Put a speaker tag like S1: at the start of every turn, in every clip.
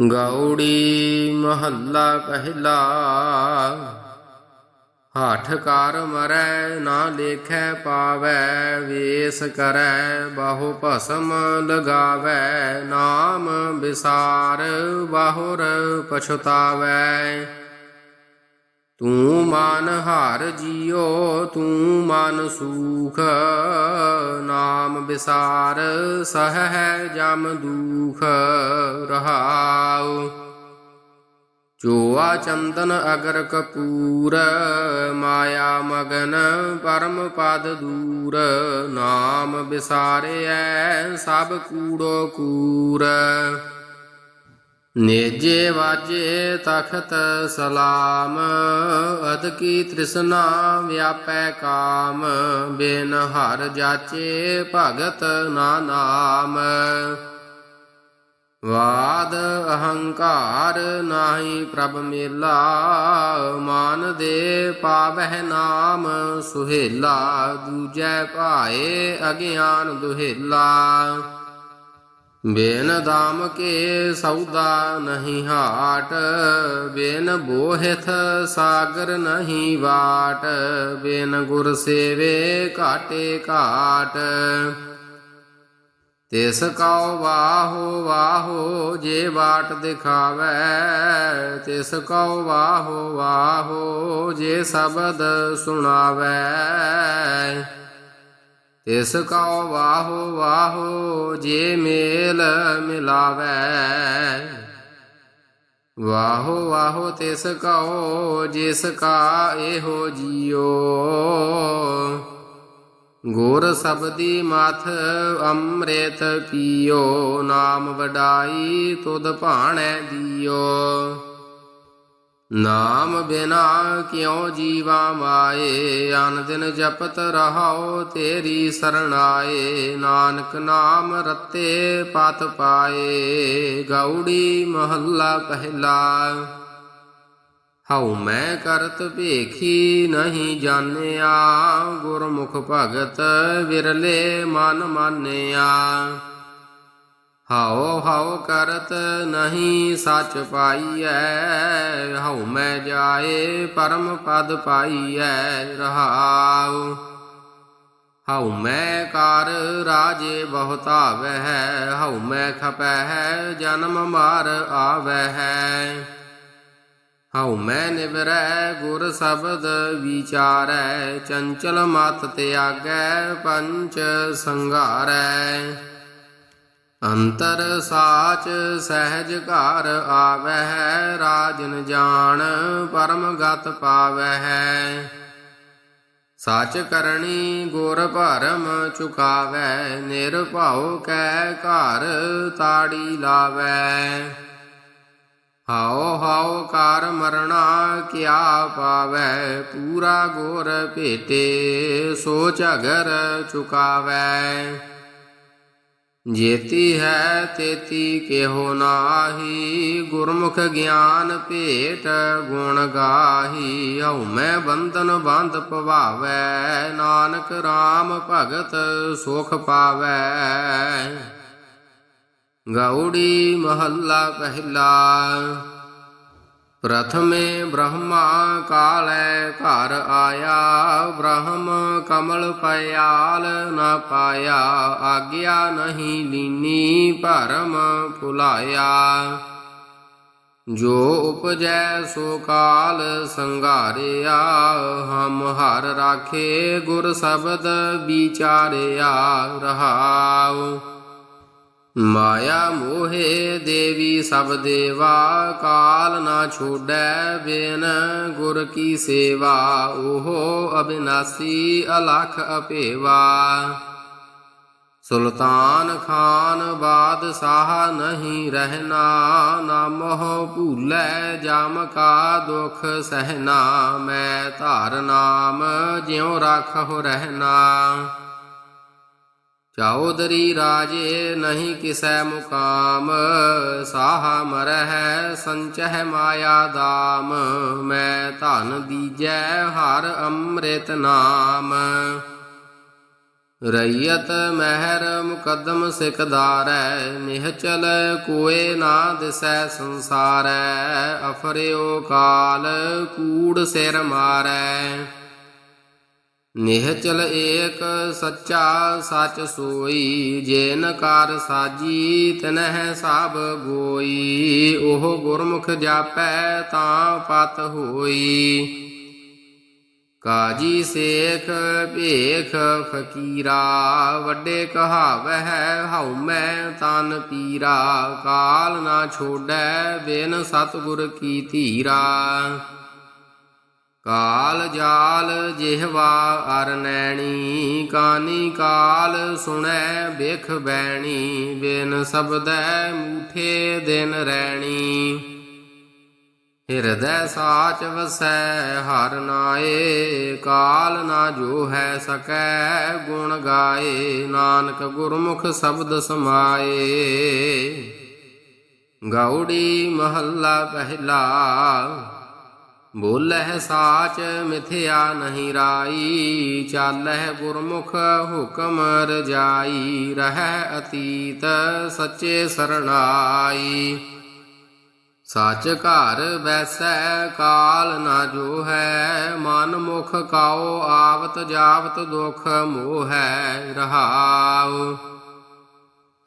S1: ਗੌੜੀ ਮਹੱਲਾ ਕਹਿਲਾ। ਹਾਠਕਾਰ ਕਰ ਮਰੈ, ਨਾ ਲੇਖੈ ਪਾਵੈ, ਵੇਸ ਕਰੈ, ਬਾਹੋ ਭਸਮ ਲਗਾਵੈ, ਨਾਮ ਵਿਸਾਰ ਬਾਹੁਰ ਪਛਤਾਵੈ। ਤੂੰ ਮਨ ਹਾਰ ਜੀਓ, ਤੂੰ ਮਨ ਸੂਖ। ਨਾਮ ਵਿਸਾਰ ਸਹੈ ਜਮ ਦੂਖ। ਰਹਾਉ। ਚੋਆ ਚੰਦਨ ਅਗਰ ਕਪੂਰ, ਮਾਇਆ ਮਗਨ ਪਰਮ ਪਦ ਦੂਰ। ਨਾਮ ਵਿਸਾਰਿਐ ਸਭ ਕੂੜੋ ਕੂਰ। ਨੇਜੇ ਵਾਜੇ ਤਖਤ ਸਲਾਮ, ਅਦ ਕੀ ਤ੍ਰਿਸ਼ਨਾ ਵਿਆਪੈ ਕਾਮ, ਬਿਨ ਹਰ ਜਾਚੇ ਭਗਤ ਨਾ ਨਾਮ। ਵਾਦ ਅਹੰਕਾਰ ਨਾਹੀ ਪ੍ਰਭ ਮੇਲਾ, ਮਾਨ ਦੇ ਪਾਵਹਿ ਨਾਮ ਸੁਹੇਲਾ, ਦੂਜੈ ਭਾਏ ਅਗਿਆਨ ਦੁਹੇਲਾ। ਬੇਨ ਦਾਮ ਕੇ ਸੌਦਾ ਨਹੀਂ ਹਾਟ, ਬੇਨ ਬੋਹਿਥ ਸਾਗਰ ਨਹੀਂ ਵਾਟ, ਬੇਨ ਗੁਰ ਸੇਵੇ ਘਾਟੇ ਘਾਟ। ਤਿਸ ਕਉ ਵਾਹੋ ਵਾਹੋ ਜੇ ਬਾਟ ਦਿਖਾਵੈ, ਤਿਸ ਕਉ ਵਾਹੋ ਵਾਹੋ ਜੇ ਸ਼ਬਦ ਸੁਣਾਵੈ। ਇਸ ਕਉ ਵਾਹੋ ਵਾਹੋ ਜੇ ਮੇਲ ਮਿਲਾਵੈ। ਵਾਹੋ ਵਾਹੋ ਤਿਸ ਕਉ ਜਿਸ ਕਾ ਇਹੋ ਜੀਓ ਗੁਰ ਸਬਦੀ ਮਥ ਅੰਮ੍ਰਿਤ ਪੀਓ, ਨਾਮ ਵਡਾਈ ਤੁਧ ਭਾਣੈ ਦਿਓ। ਨਾਮ ਬਿਨਾ ਕਿਉ ਜੀਵਾ ਮਾਏ? ਅਨ ਦਿਨ ਜਪਤ ਰਹਾਓ ਤੇਰੀ ਸਰਣਾਏ। ਨਾਨਕ ਨਾਮ ਰਤੇ ਪਤ ਪਾਏ। ਗੌੜੀ ਮਹੱਲਾ ਪਹਿਲਾ। ਹਉ ਮੈਂ ਕਰਤ ਭੇਖੀ ਨਹੀਂ ਜਾਣਿਆ। ਗੁਰਮੁਖ ਭਗਤ ਵਿਰਲੇ ਮਨ ਮਾਨਿਆ। ਹਉ ਹਉ ਕਰਤ ਨਹੀਂ ਸੱਚ ਪਾਈਐ, ਹਉ ਮੈਂ ਜਾਏ ਪਰਮ ਪਦ ਪਾਈਐ, ਰਹਾਉ। ਹਉ ਮੈਂ ਕਰ ਰਾਜੇ ਬਹੁਤਾਵਹਿ, ਹਉ ਮੈਂ ਖਪੈ ਜਨਮ ਮਾਰ ਆਵੈ ਹੈ ਹਉ ਮੈਂ ਨਿਵਰੈ, ਗੁਰ ਸ਼ਬਦ ਵਿਚਾਰੈ, ਚੰਚਲ ਮਤ ਤਿਆਗੈ, ਪੰਚ ਸੰਘਾਰੈ ਅੰਤਰ ਸਾਚ ਸਹਿਜ ਘਰ ਆਵਹਿ, ਰਾਜਨ ਜਾਣ ਪਰਮ ਗਤ ਪਾਵਹਿ। ਸੱਚ ਕਰਨੀ ਗੁਰ ਭਰਮ ਚੁਕਾਵੈ ਨਿਰਭਉ ਕੈ ਘਰ ਤਾੜੀ ਲਾਵੈ ਹਾਉ ਹਾਉ ਕਰ ਮਰਣਾ ਕਿਆ ਪਾਵੈ ਪੂਰਾ ਗੁਰ ਭੇਟੇ ਸੋ ਝਗਰ ਚੁਕਾਵੈ ਜੇਤੀ ਹੈ ਤੇਤੀ ਕਿਹੋ ਨਾਹੀ, ਗੁਰਮੁਖ ਗਿਆਨ ਭੇਟ ਗੁਣ ਗਾਹੀ, ਹਉ ਮੈਂ ਬੰਧਨ ਬੰਧ ਪਵਾਵੈ, ਨਾਨਕ RAM ਭਗਤ ਸੁਖ ਪਾਵੈ। ਗੌੜੀ ਮਹੱਲਾ ਪਹਿਲਾ। ਪ੍ਰਥਮੇ ਬ੍ਰਹਮਾ ਕਾਲੈ ਘਰ ਆਇਆ, ਬ੍ਰਹਮ ਕਮਲ ਪਿਆਲ ਨ ਪਾਇਆ, ਆਗਿਆ ਨਹੀਂ ਲੀਨੀ ਭਰਮ ਭੁਲਾਇਆ। ਜੋ ਉਪਜੈ ਸੋ ਕਾਲ ਸੰਘਾਰਿਆ, ਹਮ ਹਰ ਰਾਖੇ ਗੁਰ ਸ਼ਬਦ ਵਿਚਾਰਿਆ ਰਹਾਉ। ਮਾਇਆ ਮੋਹੇ ਦੇਵੀ ਸਭ ਦੇਵਾ, ਕਾਲ ਨਾ ਛੋੜੈ ਬਿਨ, ਗੁਰ ਕੀ ਸੇਵਾ ਓਹੋ ਅਬਿਨਾਸੀ ਅਲਖ ਅਪੇਵਾ। ਸੁਲਤਾਨ ਖਾਨ ਬਾਦਸ਼ਾਹ ਨਹੀਂ ਰਹਿਣਾ, ਨਾ ਮੋਹ ਭੂਲੇ ਜਮ ਕਾ ਦੁਖ ਸਹਿਣਾ, ਮੈਂ ਧਾਰ ਨਾਮ ਜਿਉ ਰਾਖਹੁ ਰਹਿਣਾ। ਚੌਧਰੀ ਰਾਜੇ ਨਹੀਂ ਕਿਸੈ ਮੁਕਾਮ, ਸਾਹਾ ਮਰਹਿ ਸੰਚਹਿ ਮਾਇਆ ਦਾਮ। ਮੈਂ ਧਨ ਦੀਜੈ ਹਰ ਅੰਮ੍ਰਿਤ ਨਾਮ। ਰਈਅਤ ਮਹਿਰ ਮੁਕਦਮ ਸਿਕਦਾਰੈ ਨਿਹਚਲ ਕੋਏ ਨਾ ਦਿਸੈ ਸੰਸਾਰੈ। ਅਫਰਿਓ ਕਾਲ ਕੂੜ ਸਿਰ ਮਾਰੈ। ਨਿਹਚਲ ਏਕ ਸੱਚਾ ਸੱਚ ਸੋਈ, ਜੇਨ ਕਾਰ ਸਾਜੀ ਤਨਹਿ ਸਭ ਗੋਈ। ਉਹ ਗੁਰਮੁਖ ਜਾਪੈ ਤਾਂ ਪਤ ਹੋਈ। ਕਾਜੀ ਸੇਖ ਭੇਖ ਫਕੀਰਾ, ਵੱਡੇ ਕਹਾਵਹਿ ਹਉ ਮੈਂ ਤਨ ਪੀਰਾ। ਕਾਲ ਨਾ ਛੋੜੈ ਬਿਨ ਸਤਿਗੁਰ ਕੀ ਧੀਰਾ। ਕਾਲ ਜਾਲ ਜਿਹਵਾ ਅਰ ਨੈਣੀ, ਕਾਨੀ ਕਾਲ ਸੁਣੈ ਬਿਖ ਬੈਣੀ, ਬਿਨ ਸਬਦੈ ਮੂਠੇ ਦਿਨ ਰੈਣੀ। ਹਿਰਦੈ ਸਾਚ ਵਸੈ, ਹਰ ਨਾਏ, ਕਾਲ ਨਾ ਜੋ ਹੈ ਸਕੈ, ਗੁਣ ਗਾਏ, ਨਾਨਕ ਗੁਰਮੁਖ ਸ਼ਬਦ ਸਮਾਏ। ਗੌੜੀ ਮਹੱਲਾ ਪਹਿਲਾ ਬੋਲਹਿ ਸਾਚ ਮਿਥਿਆ ਨਹੀਂ ਰਾਈ, ਚਾਲਹਿ ਗੁਰਮੁਖ ਹੁਕਮ ਰਜਾਈ, ਰਹਿ ਅਤੀਤ ਸੱਚੇ ਸਰਣਾਈ। ਸੱਚ ਘਰ ਵੈਸੈ ਕਾਲ ਨਾ ਜੋ ਹੈ ਮਨ ਮੁਖ ਕਾਓ ਆਵਤ ਜਾਵਤ ਦੁਖ ਮੋਹੈ ਰਹਾਉ।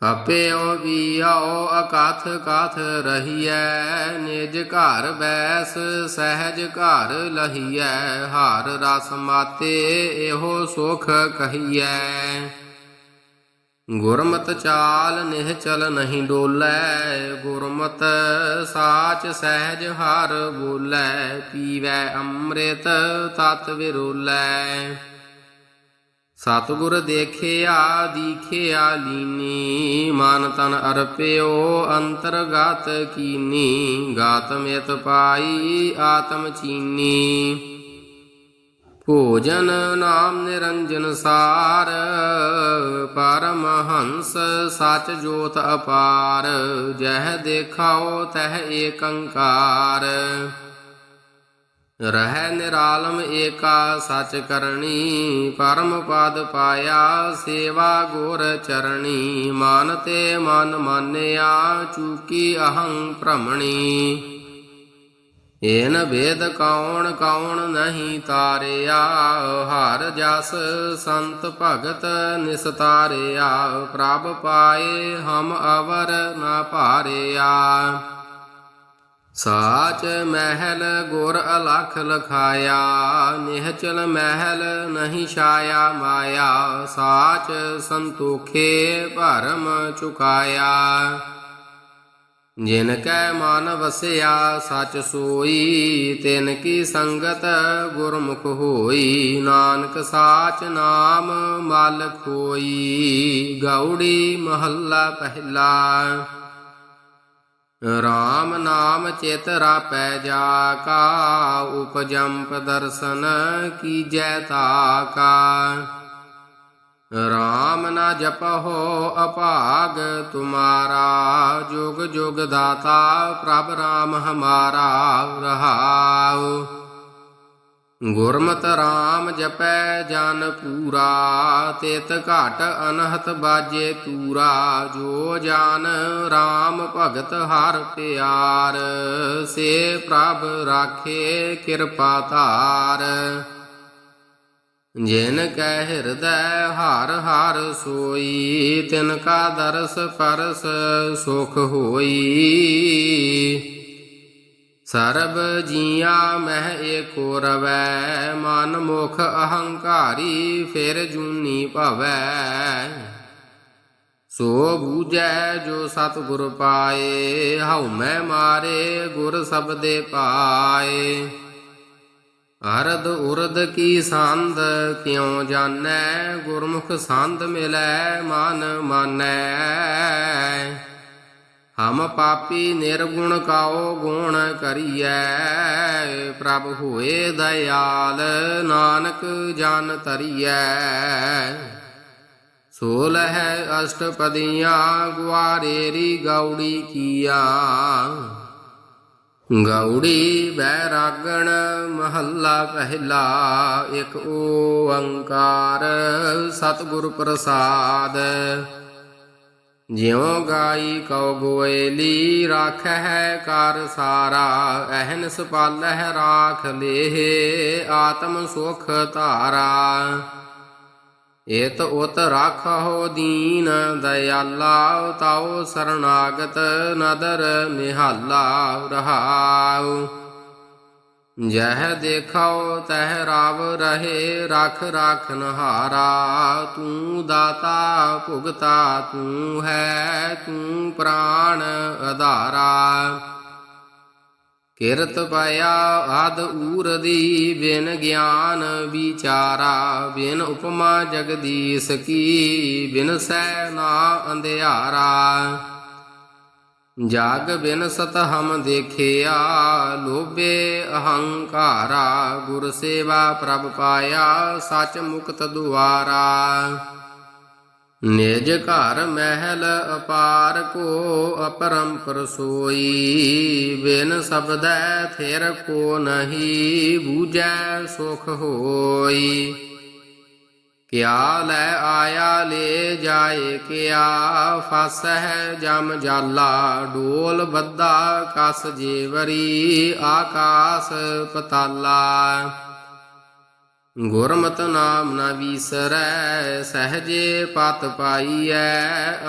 S1: ਆਪਿਓ ਵੀਓ ਅਕਥ ਕਥ ਰਹੀਐ, ਨਿਜ ਘਰ ਬੈਸ ਸਹਿਜ ਘਰ ਲਹੀਐ, ਹਾਰ ਰਸ ਮਾਤੇ ਇਹੋ ਸੁਖ ਕਹੀਐ। ਗੁਰਮਤ ਚਾਲ ਨਿਹਚਲ ਨਹੀਂ ਡੋਲੈ, ਗੁਰਮਤ ਸਾਚ ਸਹਿਜ ਹਰ ਬੋਲੈ, ਪੀਵੈ ਅੰਮ੍ਰਿਤ ਤਤ ਵਿਰੋਲੈ। ਸਤਿਗੁਰ ਦੇਖਿਆ, ਦੀਖਿਆ ਲੀਨੀ। ਮਨ ਤਨ ਅਰਪਿਓ, ਅੰਤਰਗਤ ਕੀਨੀ। ਗਾਤ ਮਿਤ ਪਾਈ, ਆਤਮ ਚੀਨੀ। ਭੋਜਨ ਨਾਮ ਨਿਰੰਜਨ ਸਾਰ, ਪਰਮਹੰਸ ਸਚ ਜੋਤ ਅਪਾਰ। ਜਹ ਦੇਖਾਓ, ਤਹ ਏਕੰਕਾਰ। ਰਹਿ ਨਿਰਾਲਮ ਏਕਾ ਸਚ ਕਰਨੀ ਪਰਮ ਪਦ ਪਾਇਆ, ਸੇਵਾ ਗੁਰ ਚਰਣੀ, ਮਨ ਤੇ ਮਨ ਮਾਨਿਆ, ਚੂਕੀ ਅਹੰ ਭ੍ਰਮਣੀ। ਏਨ ਵੇਦ ਕੌਣ ਕੌਣ ਨਹੀਂ ਤਾਰਿਆ, ਹਰ ਜਸ ਸੰਤ ਭਗਤ ਨਿਸਤਾਰਿਆ, ਪ੍ਰਭ ਪਾਏ ਹਮ ਅਵਰ ਨਾ ਭਾਰਿਆ। ਸਾਚ ਮਹਿਲ ਗੁਰ ਅਲਖ ਲਖਾਇਆ, ਨਿਹਚਲ ਮਹਿਲ ਨਹੀਂ ਛਾਇਆ ਮਾਇਆ, ਸਾਚ ਸੰਤੋਖੇ ਭਰਮ ਚੁਕਾਇਆ। ਜਿਨ ਕੈ ਮਨ ਵਸਿਆ, ਸਚ ਸੋਈ, ਤਿਨ ਕੀ ਸੰਗਤ ਗੁਰਮੁਖ ਹੋਈ, ਨਾਨਕ ਸਾਚ ਨਾਮ ਮਾਲਕ ਹੋਈ ਗੌੜੀ ਮਹੱਲਾ ਪਹਿਲਾ। ਰਾਮ ਨਾਮ ਚਿਤ ਰਾਪੈ ਜਾ ਕਾ, ਉਪਜੰਪ ਦਰਸ਼ਨ ਕੀਜੈ ਤਾ ਕਾ। ਰਾਮ ਨਾ ਜਪਹੁ ਅਭਾਗ, ਤੁਮਾਰਾ ਜੁਗ ਜੁਗ ਦਾਤਾ ਪ੍ਰਭ ਰਾਮ ਹਮਾਰਾ ਰਹਾਉ। ਗੁਰਮਤਿ ਰਾਮ ਜਪੈ ਜਨ ਪੂਰਾ, ਤਿਤ ਘਟ ਅਨਹਤ ਬਾਜੇ ਤੂਰਾ, ਜੋ ਜਾਨ ਰਾਮ ਭਗਤ ਹਰ ਪਿਆਰ, ਸੇ ਪ੍ਰਭ ਰਾਖੇ ਕਿਰਪਾ ਧਾਰ। ਜਿਨ ਕੈ ਹਿਰਦੈ ਹਰ ਹਰ ਸੋਈ, ਤਿਨ ਕਾ ਦਰਸ ਪਰਸ ਸੁਖ ਹੋਈ। ਸਰਬ ਜੀਆਂ ਮਹਿ ਏਕੋ ਰਵੈ, ਮਨ ਮੁਖ ਅਹੰਕਾਰੀ ਫਿਰ ਜੂਨੀ ਭਵੈ। ਸੋ ਬੂਝੈ ਜੋ ਸਤਿਗੁਰ ਪਾਏ, ਹਉ ਮੈਂ ਮਾਰੇ ਗੁਰ ਸਬਦੇ ਪਾਏ। ਅਰਧ ਉਰਦ ਕੀ ਸੰਦ ਕਿਉ ਜਾਣੈ, ਗੁਰਮੁਖ ਸੰਦ ਮਿਲੈ ਮਨ ਮਾਨੈ। ਹਮ ਪਾਪੀ ਨਿਰਗੁਣ ਕਾਓ ਗੁਣ ਕਰੀਐ, ਪ੍ਰਭ ਹੋਏ ਦਇਆਲ ਨਾਨਕ ਜਨ ਤਰੀਐ। ਸੋਲ ਹੈ ਅਸ਼ਟਪਦੀਆਂ ਗੁਆਰੇਰੀ ਗੌੜੀ ਕੀਆ। ਗੌੜੀ ਬੈਰਾਗਣ ਮਹੱਲਾ ਪਹਿਲਾ, ਇੱਕ ਓੰਕਾਰ ਸਤਿਗੁਰ ਪ੍ਰਸਾਦ। ਜਿਉ ਗਾਈ ਕਉ ਗੋਇਲੀ ਰਾਖਹਿ ਕਰ ਸਾਰਾ ਐਨ ਸਪਾਲ ਹੈ ਰਾਖ ਲੇਹ, ਆਤਮ ਸੁਖ ਧਾਰਾ। ਏਤ ਉਤ ਰਾਖਹੁ ਦੀਨ ਦਇਆਲਾ, ਤਾਉ ਸਰਣਾਗਤ ਨਦਰ ਨਿਹਾਲਾ ਰਹਾਉ। ਜਹ ਦੇਖਾਉ ਤਹ ਰਾਵ ਰਹੇ, ਰਖ ਰਖ ਨਹਾਰਾ। ਤੂੰ ਦਾਤਾ, ਭੁਗਤਾ, ਤੂੰ ਹੈ, ਤੂੰ ਪ੍ਰਾਣ ਆਧਾਰਾ ਕਿਰਤ ਪਾਇਆ ਆਦ ਊਰਦੀ ਬਿਨ ਗਿਆਨ ਵਿਚਾਰਾ। ਬਿਨ ਉਪਮਾ ਜਗਦੀਸ਼ ਕੀ, ਬਿਨ ਸੈ ਨਾ ਅੰਧਿਆਰਾ। ਜਾਗ ਬਿਨ ਸਤ ਹਮ ਦੇਖਿਆ, ਲੋਭੇ ਅਹੰਕਾਰਾ, ਗੁਰ ਸੇਵਾ ਪ੍ਰਭ ਪਾਇਆ, ਸਚ ਮੁਕਤ ਦੁਆਰਾ। ਨਿਜ ਘਰ ਮਹਿਲ ਅਪਾਰ ਕੋ ਅਪਰੰਪਰ ਸੋਈ, ਬਿਨ ਸਬਦੈ ਥਿਰ ਕੋ ਨਹੀਂ, ਬੂਝੈ ਸੁਖ ਹੋਈ। ਕਿਆ ਲੈ ਆਇਆ ਲੈ ਜਾਏ, ਕਿਆ ਫਸਹਿ ਜਮ ਜਾਲਾ, ਡੋਲ ਬੱਦਾ ਕਸ ਜੀਵਰੀ ਆਕਾਸ ਪਤਾਲਾ। ਗੁਰਮਤਿ ਨਾਮ ਨ ਵੀਸਰੈ, ਸਹਜੇ ਪਤ ਪਾਈਐ,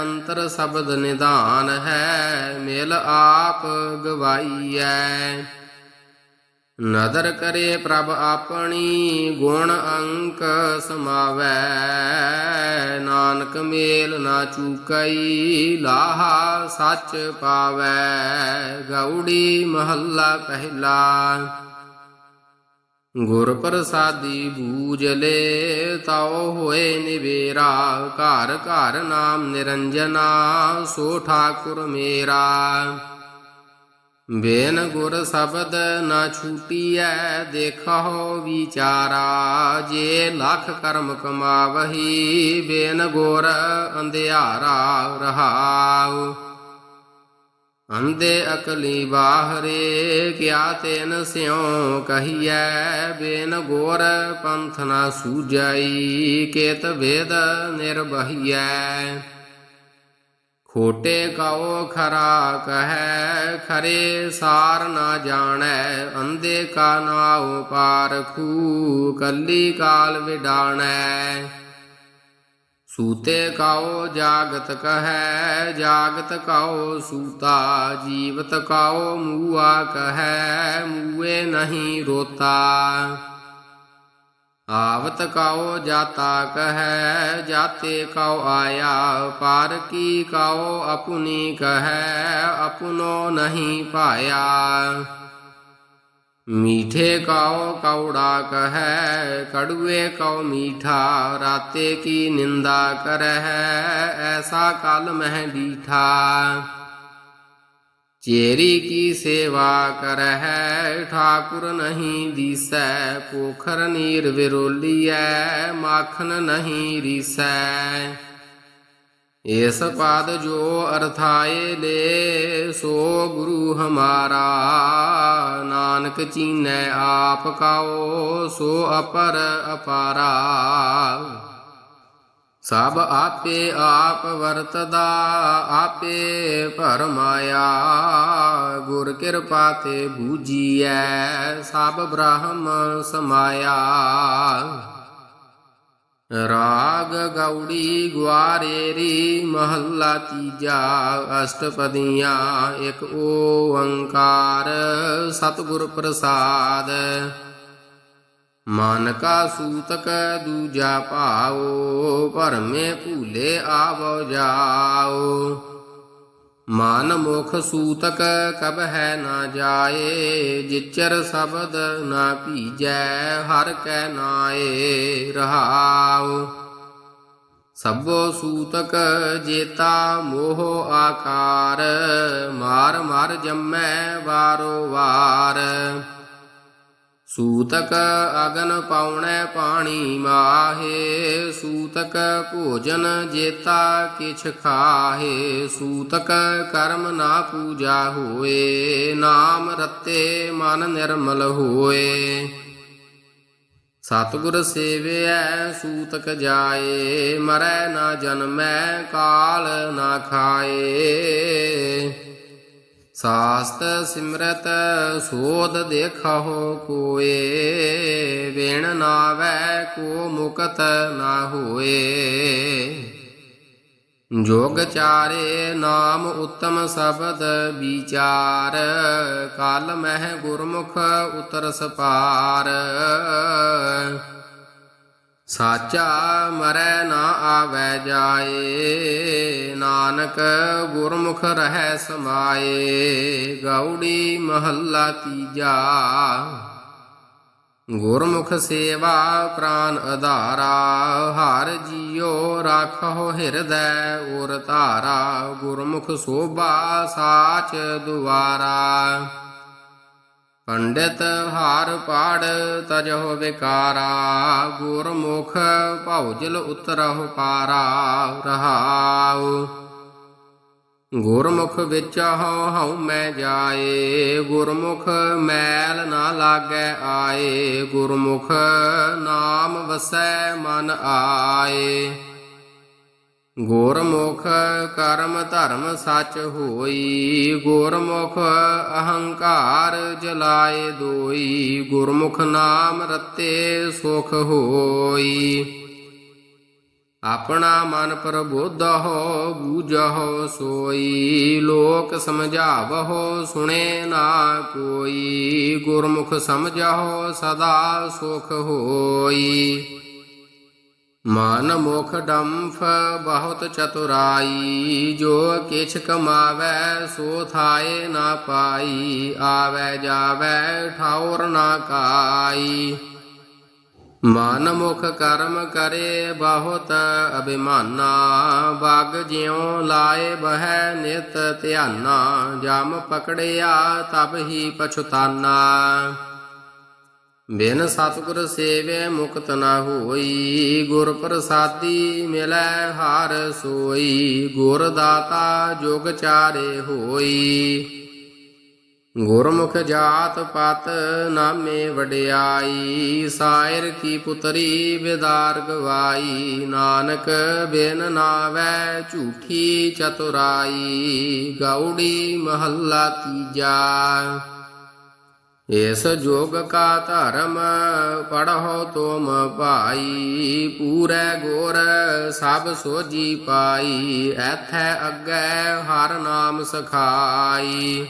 S1: ਅੰਤਰ ਸ਼ਬਦ ਨਿਧਾਨ ਹੈ, ਮਿਲ ਆਪ ਗਵਾਈਐ। ਨਦਰ ਕਰੇ ਪ੍ਰਭ ਆਪਣੀ ਗੁਣ ਅੰਕ ਸਮਾਵੈ। ਨਾਨਕ ਮੇਲ ਨਾ ਚੂਕਈ, ਲਾਹਾ ਸੱਚ ਪਾਵੈ। ਗੌੜੀ ਮਹੱਲਾ ਪਹਿਲਾ। ਗੁਰ ਪ੍ਰਸਾਦੀ ਬੂਝ ਲੈ, ਤਾਉ ਹੋਏ ਨਿਵੇਰਾ। ਘਰ ਘਰ ਨਾਮ ਨਿਰੰਜਨਾ, ਸੋ ਠਾਕੁਰ ਮੇਰਾ। ਬੇਨ ਗੁਰ ਸ਼ਬਦ ਨਾ ਛੂਟੀਐ ਦੇਖੋ ਵਿਚਾਰਾ, ਜੇ ਲੱਖ ਕਰਮ ਕਮਾਵਹੀ ਬੇਨ ਗੁਰ ਅੰਧਿਆਰਾ ਰਹਾਉ। ਅੰਦੇ ਅਕਲੀ ਬਾਹਰੇ, ਕਿਆ ਤੈਨ ਸਿਉ ਕਹੀਐ ਬੇਨ ਗੋਰ ਪੰਥ ਨਾ ਸੂਜਾਈ ਕੇਤ ਵੇਦ ਨਿਰਬਹੀਐ। ਖੋਟੇ ਕਉ ਖਰਾ ਕਹੈ, ਖਰੇ ਸਾਰ ਨਾ ਜਾਣੈ ਅੰਦੇ ਕਾ ਨਾਉ ਪਾਰਖੂ ਕੱਲੀ ਕਾਲ ਵਿਡਾਣੈ। ਸੂਤੇ ਕਾਉ ਜਾਗਤ ਕਹੈ, ਜਾਗਤ ਕਾਉ ਸੂਤਾ, ਜੀਵਤ ਕਾਉ ਮੂਆ ਕਹੈ, ਮੂਏ ਨਹੀਂ ਰੋਤਾ। ਆਵਤ ਕਾਉ ਜਾਤਾ ਕਹੈ, ਜਾਤੇ ਕਾਉ ਆਇਆ, ਪਾਰ ਕੀ ਕਾਉ ਆਪੁਨੀ ਕਹੈ ਆਪੁਨੋ ਨਹੀਂ ਪਾਇਆ ਮੀਠੇ ਕਾਉ ਕੌੜਾ ਕਹੈ, ਕੜੂਏ ਕਉ ਮੀਠਾ, ਰਾਤੇ ਕੀ ਨਿੰਦਾ ਕਰਹਿ, ਐਸਾ ਕਲ ਮਹਿ ਡੀਠਾ ਚੇਰੀ ਕੀ ਸੇਵਾ ਕਰਹਿ ਠਾਕੁਰ ਨਹੀਂ ਦੀਸੈ ਪੋਖਰ ਨੀਰ ਵਿਰੋਲੀਐ ਮਾਖਨ ਨਹੀਂ ਰੀਸੈ ਇਸ ਪਦ ਜੋ ਅਰਥਾਏ ਲੈ ਸੋ ਗੁਰੂ ਹਮਾਰਾ ਨਾਨਕ ਚੀਨੈ ਆਪ ਕਾਓ ਸੋ ਅਪਰ ਅਪਾਰਾ ਸਭ ਆਪੇ ਆਪ ਵਰਤਦਾ, ਆਪੇ ਭਰਮਾਇਆ। ਗੁਰ ਕਿਰਪਾ ਤੇ ਬੂਜੀਐ ਸਭ ਬ੍ਰਹਮ ਸਮਾਇਆ। ਰਾਗ ਗੌੜੀ ਗੁਆਰੇਰੀ, ਮਹੱਲਾ ਤੀਜਾ, ਅਸ਼ਟਪਦੀਆਂ, ਇੱਕ ਓੰਕਾਰ, ਸਤਿਗੁਰ ਪ੍ਰਸਾਦ। ਮਨ ਕਾ ਸੂਤਕ ਦੂਜਾ ਭਾਉ, ਭਰਮੇ ਭੂਲੇ ਆਵੋ ਜਾਓ ਮਨ ਮੁਖ ਸੂਤਕ ਕਬ ਹੈ ਨਾ ਜਾਏ, ਜਿਚਰ ਸ਼ਬਦ ਨਾ ਭੀਜੈ, ਹਰ ਕੈ ਨਾਏ ਰਹਾਉ। ਸਭੋ ਸੂਤਕ ਜੇਤਾ ਮੋਹ ਆਕਾਰ, ਮਾਰ ਮਾਰ ਜੰਮੈ ਵਾਰੋ ਵਾਰ। ਸੂਤਕ ਅਗਨ ਪਾਉਣੈ ਪਾਣੀ ਮਾਹੇ, ਸੂਤਕ ਭੋਜਨ ਜੇਤਾ ਕਿਛ ਖਾਹੇ, ਸੂਤਕ ਕਰਮ ਨਾ ਪੂਜਾ ਹੋਏ, ਨਾਮ ਰਤੇ ਮਨ ਨਿਰਮਲ ਹੋਏ। ਸਤਿਗੁਰ ਸੇਵਿਐ, ਸੂਤਕ ਜਾਏ, ਮਰੈ ਨਾ ਜਨਮੈ, ਕਾਲ ਨਾ ਖਾਏ। ਸਾਸਤ ਸਿਮਰਤ ਸੋਧ ਦੇਖਹੁ ਕੋਏ, ਵੇਣ ਨਾਵੈ ਕੋ ਮੁਕਤ ਨਾ ਹੋਏ। ਜੋਗ ਚਾਰੇ ਨਾਮ ਉੱਤਮ ਸ਼ਬਦ ਵਿਚਾਰ, ਕਾਲ ਮਹਿ ਗੁਰਮੁਖ ਉਤਰ ਸਪਾਰ ਸਾਚਾ ਮਰੈ ਨਾ ਆਵੈ ਜਾਏ, ਨਾਨਕ ਗੁਰਮੁਖ ਰਹਿ ਸਮਾਏ ਗੌੜੀ ਮਹੱਲਾ ਤੀਜਾ। ਗੁਰਮੁਖ ਸੇਵਾ ਪ੍ਰਾਨ ਆਧਾਰਾ ਹਰ ਜੀਉ ਰਾਖੋ ਹਿਰਦੈ ਉਰ ਧਾਰਾ, ਗੁਰਮੁਖ ਸੋਭਾ ਸਾਚ ਦੁਆਰਾ। ਪੰਡਿਤ ਹਾਰ ਪਾੜ ਤਜਹੁ ਵਿਕਾਰਾ, ਗੁਰਮੁਖ ਭਉਜਲ ਉਤਰਹੁ ਪਾਰਾ, ਰਹਾਉ। ਗੁਰਮੁਖ ਵਿੱਚ ਹਉ ਹਉ ਮੈਂ ਜਾਏ, ਗੁਰਮੁਖ ਮੈਲ ਨਾ ਲਾਗੈ ਆਏ, ਗੁਰਮੁਖ ਨਾਮ ਵਸੈ ਮਨ ਆਏ। ਗੁਰਮੁਖ ਕਰਮ ਧਰਮ ਸੱਚ ਹੋਈ, ਗੁਰਮੁਖ ਅਹੰਕਾਰ ਜਲਾਏ ਦੋਈ, ਗੁਰਮੁਖ ਨਾਮ ਰਤੇ ਸੁਖ ਹੋਈ। ਆਪਣਾ ਮਨ ਪ੍ਰਬੋਧਹੁ ਬੂਝਹੁ ਸੋਈ। ਲੋਕ ਸਮਝਾਵਹੁ, ਸੁਣੇ ਨਾ ਕੋਈ। ਗੁਰਮੁਖ ਸਮਝਹੁ, ਸਦਾ ਸੁਖ ਹੋਈ। ਮਨ ਮੁਖ ਡੰਫ ਬਹੁਤ ਚਤੁਰਾਈ ਜੋ ਕਿਛ ਕਮਾਵੈ ਸੋ ਥਾਏ ਨਾ ਪਾਈ ਆਵੈ ਜਾਵੈ ਠਾਉਰ ਨਾ ਕਾਈ ਮਨ ਮੁਖ ਕਰਮ ਕਰੇ ਬਹੁਤ ਅਭਿਮਾਨਾ ਬਗ ਜਿਉ ਲਾਏ ਬਹਿ ਨਿਤ ਧਿਆਨਾ ਜਮ ਪਕੜਿਆ ਤਬ ਹੀ ਪਛਤਾਨਾ ਬਿਨ ਸਤਿਗੁਰ ਸੇਵੇ ਮੁਕਤ ਨਾ ਹੋਈ, ਗੁਰ ਪ੍ਰਸਾਦੀ ਮਿਲੈ ਹਾਰ ਸੋਈ, ਗੁਰ ਦਾਤਾ ਜੁਗ ਚਾਰੇ ਹੋਈ। ਗੁਰਮੁਖ ਜਾਤ ਪਤ ਨਾਮੇ ਵਡਿਆਈ, ਸਾਇਰ ਕੀ ਪੁਤਰੀ ਵਿਦਾਰ ਗਵਾਈ, ਨਾਨਕ ਬਿਨ ਨਾਵੈ ਝੂਠੀ ਚਤੁਰਾਈ ਗੌੜੀ ਮਹੱਲਾ ਤੀਜਾ। ਇਸ ਜੋਗ ਕਾ ਧਰਮ ਪੜਹੁ ਤੁਮ ਭਾਈ, ਪੂਰੇ ਗੁਰ ਸਭ ਸੋਜੀ ਪਾਈ, ਐਥੈ ਅੱਗੇ ਹਰ ਨਾਮ ਸਖਾਈ।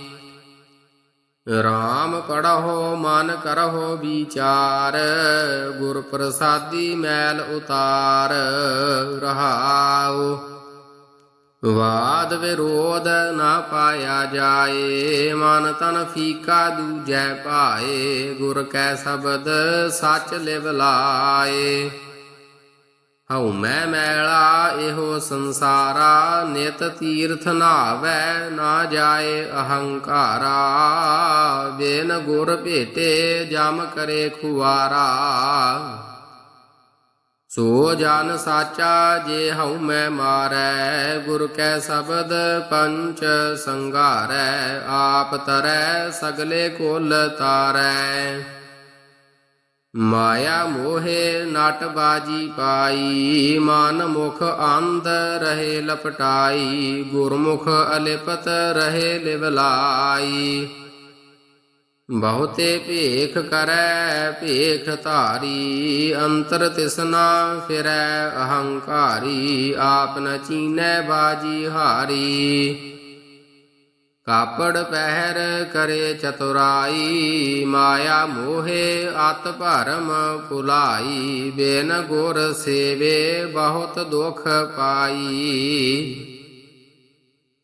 S1: ਰਾਮ ਪੜਹੁ, ਮਨ ਕਰਹੁ ਵਿਚਾਰ ਗੁਰ ਪ੍ਰਸਾਦੀ ਮੈਲ ਉਤਾਰ, ਰਹਾਉ। ਵਾਦ ਵਿਰੋਧ ਨਾ ਪਾਇਆ ਜਾਏ, ਮਨ ਤਨ ਫੀਕਾ ਦੂਜੈ ਪਾਏ ਗੁਰ ਕੈ ਸ਼ਬਦ ਸੱਚ ਲਿਵ ਲਾਏ। ਹਉ ਮੈਂ ਮੈਲਾ, ਇਹੋ ਸੰਸਾਰਾ, ਨਿਤ ਤੀਰਥ ਨਾਵੈ ਨਾ ਜਾਏ ਅਹੰਕਾਰਾ। ਬਿਨ ਗੁਰ ਭੇਟੇ ਜਮ ਕਰੇ ਖੁਆਰਾ ਸੋ ਜਨ ਸਾਚਾ ਜੇ ਹਉ ਮੈਂ ਮਾਰੈ, ਗੁਰ ਕੈ ਸ਼ਬਦ ਪੰਚ ਸੰਘਾਰੈ, ਆਪ ਤਰੈ ਸਗਲੇ ਕੋਲ ਤਾਰੈ। ਮਾਇਆ ਮੋਹੇ ਨਟ ਬਾਜੀ ਪਾਈ, ਮਨ ਮੁਖ ਅੰਧ ਰਹੇ ਲਪਟਾਈ, ਗੁਰਮੁਖ ਅਲਿਪਤ ਰਹੇ ਲਿਵਲਾਈ। ਬਹੁਤੇ ਭੇਖ ਕਰੈ, ਭੇਖ ਧਾਰੀ, ਅੰਤਰ ਤਿਸਨਾ ਫਿਰੈ, ਅਹੰਕਾਰੀ, ਆਪ ਨ ਚੀਨੈ ਬਾਜੀ ਹਾਰੀ। ਕਾਪੜ ਪਹਿਰ ਕਰੇ ਚਤੁਰਾਈ, ਮਾਇਆ ਮੋਹੇ ਅਤ ਭਰਮ ਭੁਲਾਈ, ਬੇਨ ਗੁਰ ਸੇਵੇ ਬਹੁਤ ਦੁਖ ਪਾਈ।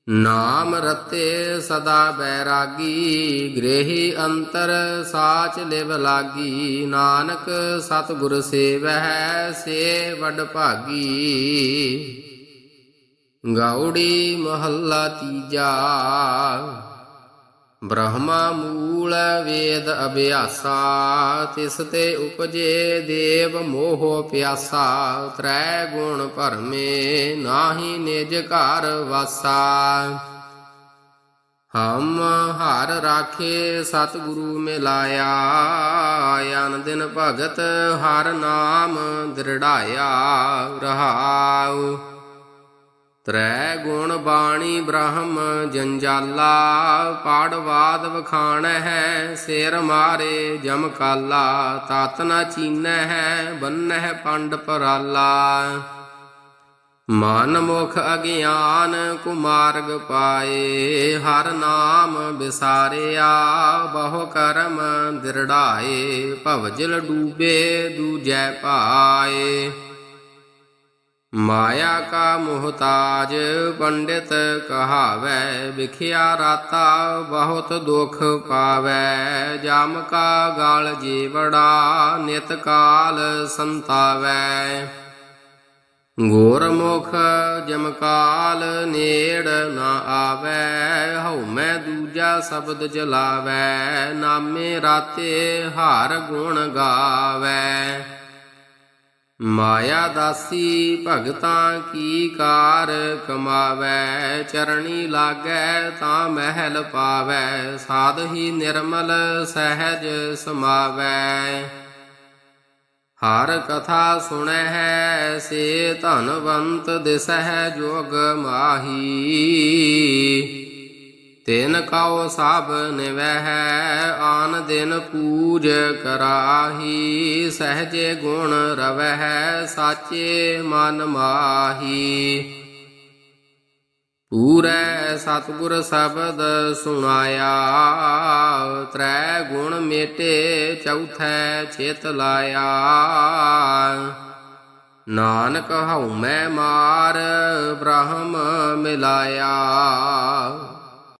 S1: ਨਾਮ ਰਤੇ ਸਦਾ ਬੈਰਾਗੀ, ਗ੍ਰਹਿ ਅੰਤਰ ਸਾਚ ਲਿਵ ਲਾਗੀ, ਨਾਨਕ ਸਤਿਗੁਰ ਸੇਵਹਿ ਸੇ ਵਡ ਭਾਗੀ। ਗੌੜੀ ਮਹੱਲਾ ਤੀਜਾ, ਬ੍ਰਹਮਾ ਮੂਲ ਵੇਦ ਅਭਿਆਸਾ, ਤਿਸ ਤੇ ਉਪਜੇ ਦੇਵ ਮੋਹ ਪਿਆਸਾ, ਤ੍ਰੈ ਗੁਣ ਭਰਮੇ ਨਾਹੀ ਨਿਜ ਘਰ ਵਾਸਾ। ਹਮ ਹਰ ਰਾਖੇ ਸਤਿਗੁਰੂ ਮਿਲਾਇਆ ਅਨ ਦਿਨ ਭਗਤ ਹਰ ਨਾਮ ਦ੍ਰਿੜਾਇਆ, ਰਹਾਉ। ਤ੍ਰੈ ਗੁਣ ਬਾਣੀ ਬ੍ਰਹਮ ਜੰਜਾਲਾ ਪਾੜਵਾਦ ਵਖਾਣ ਹੈ ਸਿਰ ਮਾਰੇ ਜਮ ਕਾਲਾ, ਤਤ ਨ ਚੀਨੈ ਹੈ ਬੰਨਹਿ ਪੰਡ ਪਰਾਲਾ। ਮਨ ਮੁਖ ਅਗਿਆਨ ਕੁਮਾਰਗ ਪਾਏ, ਹਰ ਨਾਮ ਵਿਸਾਰਿਆ ਬਹੁ ਕਰਮ ਦਿਰੜਾਏ ਭਵਜਲ ਡੂਬੇ ਦੂਜੈ ਪਾਏ। ਮਾਇਆ ਕਾ ਮੁਹਤਾਜ, ਪੰਡਿਤ ਕਹਾਵੈ, ਵਿਖਿਆ ਰਾਤਾ ਬਹੁਤ ਦੁਖ ਪਾਵੈ। ਜਾਮ ਕਾ ਗਾਲ ਜੀਵੜਾ, ਨਿਤ ਕਾਲ ਸੰਤਾਵੈ। ਗੋਰਮੁਖ ਜਮਕਾਲ ਨੇੜ ਨਾ ਆਵੈ, ਹਉ ਮੈਂ ਦੂਜਾ ਸ਼ਬਦ ਚਲਾਵੈ ਨਾਮੇ ਰਾਤੇ ਹਾਰ ਗੁਣ ਗਾਵੈ। ਮਾਇਆ ਦਾਸੀ ਭਗਤਾਂ ਕੀ ਕਾਰ ਕਮਾਵੈ, ਚਰਣੀ ਲਾਗੈ ਤਾਂ ਮਹਿਲ ਪਾਵੈ, ਸਾਧ ਹੀ ਨਿਰਮਲ ਸਹਿਜ ਸਮਾਵੈ। ਹਰ ਕਥਾ ਸੁਣੈ ਹੈ, ਸੇ ਧਨਵੰਤ ਦਿਸਹਿ ਜੋਗ ਮਾਹੀ। ਤਿਨ ਕਉ ਸਭ ਨਿਵਹਿ, ਆਨ ਦਿਨ ਪੂਜ ਕਰਾਹੀ, ਸਹਜੇ ਗੁਣ ਰਵਹਿ, ਸਾਚੇ ਮਨ ਮਾਹੀ। ਪੂਰੈ ਸਤਿਗੁਰ ਸ਼ਬਦ ਸੁਣਾਇਆ, ਤ੍ਰੈ ਗੁਣ ਮੇਟੇ ਚੌਥੈ ਚਿਤ ਲਾਇਆ। ਨਾਨਕ ਹਉ ਮੈਂ ਮਾਰ, ਬ੍ਰਹਮ ਮਿਲਾਇਆ।